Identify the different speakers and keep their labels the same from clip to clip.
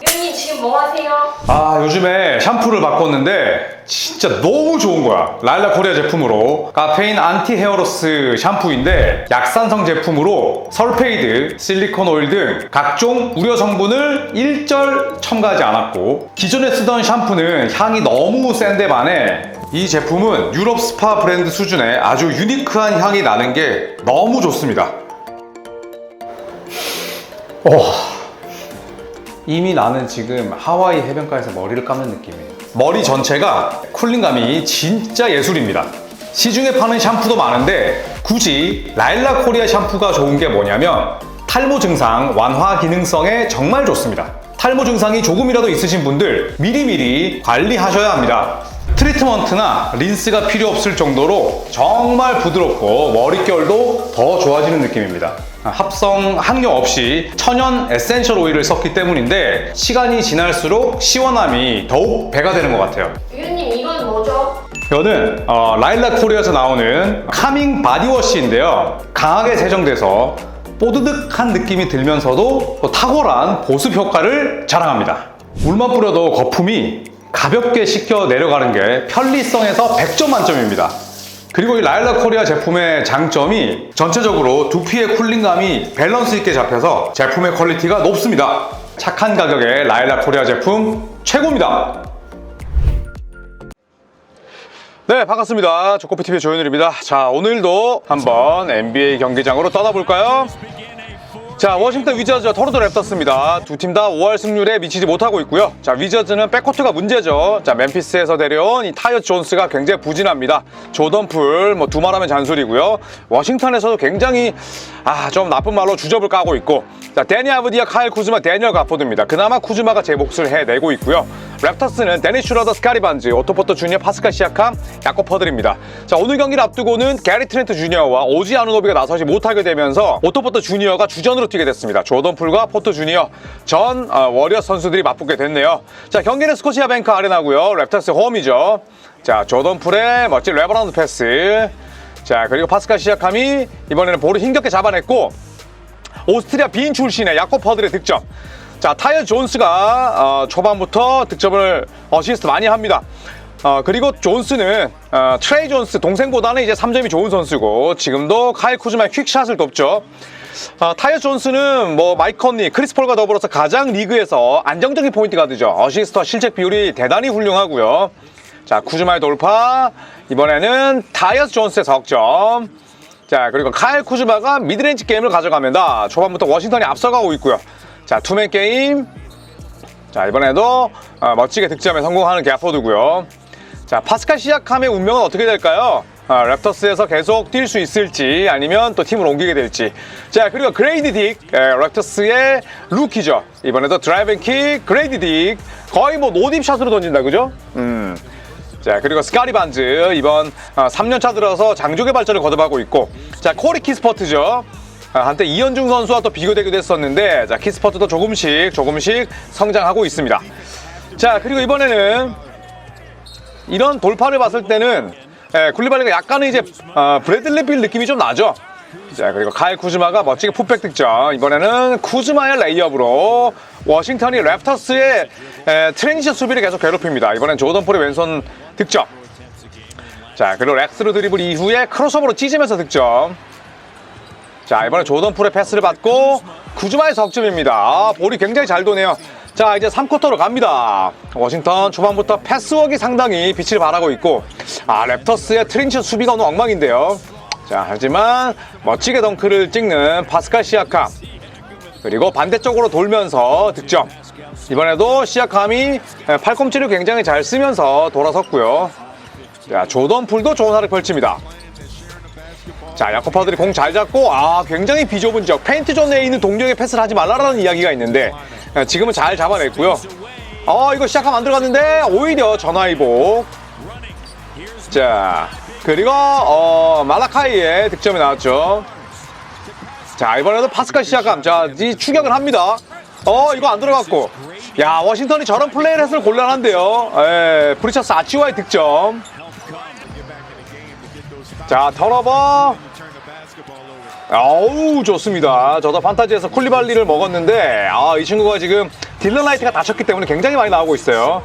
Speaker 1: 위원님 지금 뭐 하세요?
Speaker 2: 아 요즘에 샴푸를 바꿨는데 진짜 너무 좋은 거야. 라일라 코리아 제품으로. 카페인 안티 헤어로스 샴푸인데 약산성 제품으로 설페이드, 실리콘 오일 등 각종 우려 성분을 일절 첨가하지 않았고 기존에 쓰던 샴푸는 향이 너무 센데 반해 이 제품은 유럽 스파 브랜드 수준의 아주 유니크한 향이 나는 게 너무 좋습니다. 이미 나는 지금 하와이 해변가에서 머리를 감는 느낌이에요. 머리 전체가 쿨링감이 진짜 예술입니다. 시중에 파는 샴푸도 많은데 굳이 라일라 코리아 샴푸가 좋은 게 뭐냐면 탈모 증상 완화 기능성에 정말 좋습니다. 탈모 증상이 조금이라도 있으신 분들 미리미리 관리하셔야 합니다. 트리트먼트나 린스가 필요 없을 정도로 정말 부드럽고 머릿결도 더 좋아지는 느낌입니다. 합성 항력 없이 천연 에센셜 오일을 썼기 때문인데 시간이 지날수록 시원함이 더욱 배가 되는 것 같아요.
Speaker 1: 위원님 이건 뭐죠?
Speaker 2: 이거는 어, 라일라 코리아에서 나오는 카밍 바디워시인데요. 강하게 세정돼서 뽀드득한 느낌이 들면서도 또 탁월한 보습 효과를 자랑합니다. 물만 뿌려도 거품이 가볍게 씻겨 내려가는 게 편리성에서 100점 만점입니다. 그리고 이 라일라 코리아 제품의 장점이 전체적으로 두피의 쿨링감이 밸런스 있게 잡혀서 제품의 퀄리티가 높습니다. 착한 가격에 라일라 코리아 제품 최고입니다. 네, 반갑습니다. 조코피TV의 조현일입니다. 자, 오늘도 한번 NBA 경기장으로 떠나볼까요? 자, 워싱턴 위저즈와 토론토 랩터스입니다. 두 팀 다 5할 승률에 미치지 못하고 있고요. 자, 위저즈는 백코트가 문제죠. 자, 멤피스에서 데려온 이 타이어 존스가 굉장히 부진합니다. 조던 풀, 뭐 두말하면 잔소리고요. 워싱턴에서도 굉장히 아, 좀 나쁜 말로 주접을 까고 있고. 자, 데니 아브디아, 카일 쿠즈마, 데니얼 가포드입니다. 그나마 쿠즈마가 제 몫을 해내고 있고요. 랩터스는 데니 슈러더, 스카리 반즈, 오토포터 주니어, 파스칼 시아캄, 야코 퍼들입니다. 자, 오늘 경기를 앞두고는 게리 트렌트 주니어와 오지 아누노비가 나서지 못하게 되면서 오토포터 주니어가 주전으로 뛰게 됐습니다. 조던 풀과 포터 주니어 전 어, 워리어 선수들이 맞붙게 됐네요. 자, 경기는 스코시아 뱅크 아레나고요. 랩터스 홈이죠. 자, 조던 풀의 멋진 레버런드 패스. 자, 그리고 파스칼 시아캄이 이번에는 볼을 힘겹게 잡아냈고 오스트리아 빈 출신의 야코 퍼들의 득점. 자, 타이어 존스가 어, 초반부터 득점을 어시스트 많이 합니다. 어, 그리고 존스는 어, 트레이 존스 동생보다는 이제 3점이 좋은 선수고 지금도 카일 쿠즈마의 퀵샷을 돕죠. 어, 타이어 존스는 뭐 마이크 컨니, 크리스 폴과 더불어서 가장 리그에서 안정적인 포인트 가드죠. 어시스트와 실책 비율이 대단히 훌륭하고요. 자, 쿠즈마의 돌파. 이번에는 타이어스 존스의 석점. 자, 그리고 카일 쿠즈마가 미드레인지 게임을 가져갑니다. 초반부터 워싱턴이 앞서가고 있고요. 자, 투맨 게임. 자, 이번에도 어, 멋지게 득점에 성공하는 게아포드고요. 자, 파스칼 시약함의 운명은 어떻게 될까요? 아, 랩터스에서 계속 뛸 수 있을지 아니면 또 팀을 옮기게 될지. 자, 그리고 그레이디 딕, 에, 랩터스의 루키죠. 이번에도 드라이빙 킥, 그레이디 딕. 거의 뭐 노딥샷으로 던진다, 그죠? 음. 자 그리고 스카리 반즈 이번 3년차 들어서 장족의 발전을 거듭하고 있고 자 코리 키스퍼트죠 아, 한때 이현중 선수와 또 비교되기도 했었는데 자 키스퍼트도 조금씩 조금씩 성장하고 있습니다. 자 그리고 이번에는 이런 돌파를 봤을 때는 예, 굴리발리가 약간은 이제 어, 브래들리 빌 느낌이 좀 나죠? 자 그리고 카일 쿠즈마가 멋지게 풋백 득점. 이번에는 쿠즈마의 레이업으로 워싱턴이 랩터스의 에, 트랜지션 수비를 계속 괴롭힙니다. 이번엔 조던 폴의 왼손 득점. 자 그리고 렉스로 드리블 이후에 크로스오버로 찢으면서 득점 자 이번에 조던 폴의 패스를 받고 쿠즈마의 석점입니다. 아, 볼이 굉장히 잘 도네요. 자 이제 3쿼터로 갑니다. 워싱턴 초반부터 패스웍이 상당히 빛을 발하고 있고 아 랩터스의 트랜지션 수비가 오늘 엉망인데요. 자 하지만 멋지게 덩크를 찍는 파스칼 시아캄. 그리고 반대쪽으로 돌면서 득점. 이번에도 시아캄이 팔꿈치를 굉장히 잘 쓰면서 돌아섰고요. 자 조던 풀도 좋은 활을 펼칩니다 자 야코파들이 공 잘 잡고 아 굉장히 비좁은 지역 페인트 존 내에 있는 동료에게 패스를 하지 말라라는 이야기가 있는데 아, 지금은 잘 잡아냈고요 어 이거 시아캄 안 들어갔는데 오히려 전화위복 자 그리고 어, 마라카이의 득점이 나왔죠. 자 이번에도 파스칼 시작함. 자이 추격을 합니다. 어 이거 안 들어갔고. 야 워싱턴이 저런 플레이를 했을 곤란한데요. 에, 브리처스 아치와의 득점. 자, 턴오버. 어우, 좋습니다. 저도 판타지에서 쿨리발리를 먹었는데, 아, 이 친구가 지금 딜런 라이트가 다쳤기 때문에 굉장히 많이 나오고 있어요.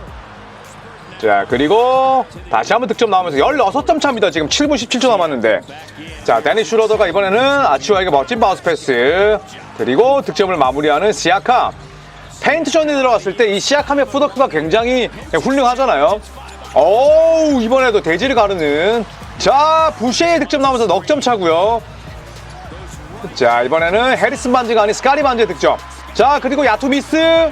Speaker 2: 자, 그리고 다시 한번 득점 나오면서 16점 차입니다. 지금 7분 17초 남았는데. 자, 데니 슈러더가 이번에는 아치와에게 멋진 바운스 패스. 그리고 득점을 마무리하는 시아캄. 페인트존에 들어갔을 때 이 시아캄의 푸더크가 굉장히 훌륭하잖아요. 어우, 이번에도 대지를 가르는. 자, 부시의 득점 나오면서 넉점 차고요. 자, 이번에는 해리슨 반지가 아닌 스카리 반지의 득점. 자, 그리고 야투 미스.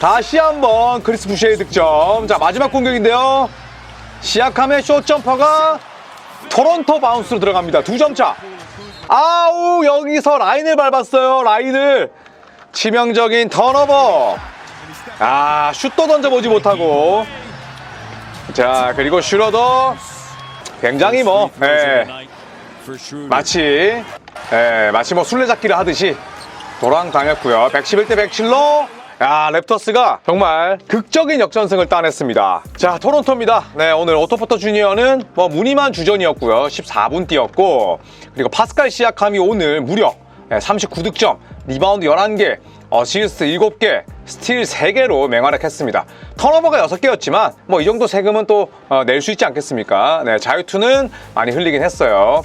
Speaker 2: 다시 한번 크리스 부시의 득점. 자, 마지막 공격인데요. 시아캄의 숏점퍼가 토론토 바운스로 들어갑니다. 두 점 차. 아우, 여기서 라인을 밟았어요. 라인을. 치명적인 턴오버. 아, 슛도 던져보지 못하고. 자, 그리고 슈러더. 굉장히 뭐, 예, 마치, 예, 마치 뭐 술래잡기를 하듯이 도랑당했고요. 111대 107로 야, 랩터스가 정말 극적인 역전승을 따냈습니다. 자, 토론토입니다. 네, 오늘 오토포터 주니어는 뭐 무늬만 주전이었고요. 14분 뛰었고, 그리고 파스칼 시아캄이 오늘 무려 39득점, 리바운드 11개, 어시스트 7개, 스틸 3개로 맹활약했습니다. 턴오버가 6개였지만 뭐 이 정도 세금은 또 낼 수 있지 않겠습니까? 네, 자유투는 많이 흘리긴 했어요.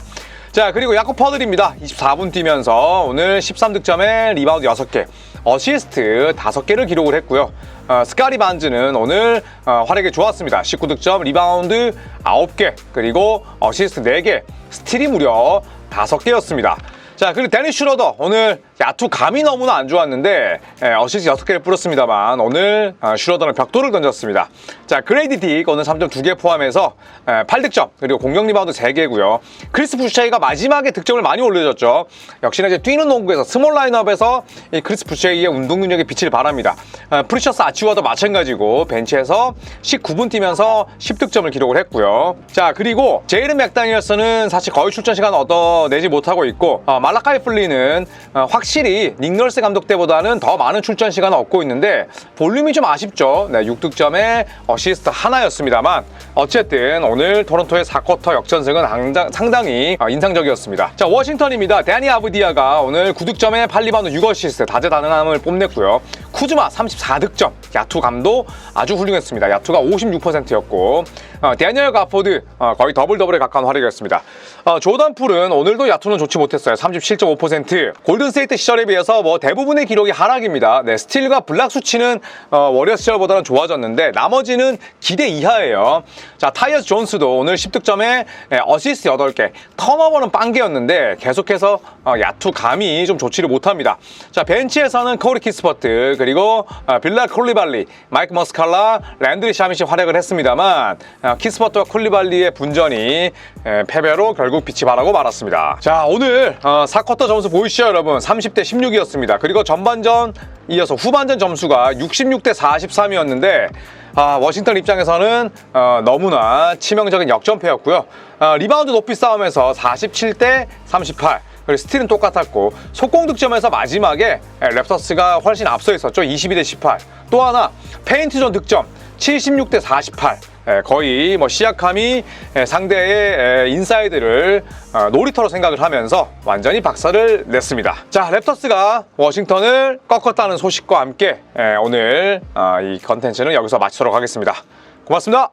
Speaker 2: 자, 그리고 야코 퍼들입니다. 24분 뛰면서 오늘 13득점에 리바운드 6개, 어시스트 5개를 기록을 했고요. 어, 스카리 반즈는 오늘 어, 활약이 좋았습니다. 19득점, 리바운드 9개, 그리고 어시스트 4개, 스틸이 무려 5개였습니다. 자, 그리고 데니 슈러더 오늘 야투 감이 너무나 안 좋았는데 예, 어시스트 6개를 뿌렸습니다만 오늘 어, 슈러더는 벽돌을 던졌습니다. 자, 그레이디 딕 오늘 3점 2개 포함해서 예, 8득점 그리고 공격 리바운드 3개고요. 크리스 부샤이가 마지막에 득점을 많이 올려줬죠. 역시나 이제 뛰는 농구에서 스몰 라인업에서 이 크리스 부샤이의 운동 능력에 빛을 발합니다. 어, 프리셔스 아치와도 마찬가지고 벤치에서 19분 뛰면서 10득점을 기록을 했고요. 자, 그리고 제이른 맥다니엘스는 사실 거의 출전 시간 얻어내지 못하고 있고 어, 말라카이 플리는 어, 확실히 닉널스 감독 때보다는 더 많은 출전 시간을 얻고 있는데 볼륨이 좀 아쉽죠. 네, 6득점에 어시스트 하나였습니다만 어쨌든 오늘 토론토의 4쿼터 역전승은 상당- 상당히 어, 인상적이었습니다. 자, 워싱턴입니다. 데니 아브디아가 오늘 9득점에 8리바운드 6어시스트 다재다능함을 뽐냈고요. 쿠즈마 34득점, 야투 감도 아주 훌륭했습니다. 야투가 56%였고 어, 데니얼 가포드 어, 거의 더블 더블에 가까운 활약이었습니다. 어, 조던 풀은 오늘도 야투는 좋지 못했어요. 37.5%. 골든스테이트 시절에 비해서 뭐 대부분의 기록이 하락입니다. 네, 스틸과 블락 수치는 어, 워리어 시절보다는 좋아졌는데 나머지는 기대 이하예요. 자, 타이어스 존스도 오늘 10득점에 어시스트 8개, 턴오버는 빵개였는데 계속해서 어, 야투 감이 좀 좋지를 못합니다. 자, 벤치에서는 코리 키스퍼트 그리고 어, 빌라 콜리발리, 마이크 머스칼라, 랜드리 샤밋이 활약을 했습니다만 어, 키스퍼트와 콜리발리의 분전이 에, 패배로 결국 빛이 발하고 말았습니다. 자, 오늘 어, 4쿼터 점수 보이시죠, 여러분? 30대 16이었습니다. 그리고 전반전 이어서 후반전 점수가 66대 43이었는데 아, 워싱턴 입장에서는 어, 너무나 치명적인 역전패였고요. 어, 리바운드 높이 싸움에서 47대 38. 그리고 스틸은 똑같았고 속공 득점에서 마지막에 에, 랩터스가 훨씬 앞서 있었죠. 22대 18. 또 하나 페인트존 득점 76대 48. 에, 거의 뭐 시약함이 에, 상대의 에, 인사이드를 어, 놀이터로 생각을 하면서 완전히 박살을 냈습니다. 자, 랩터스가 워싱턴을 꺾었다는 소식과 함께 에, 오늘 어, 이 컨텐츠는 여기서 마치도록 하겠습니다. 고맙습니다.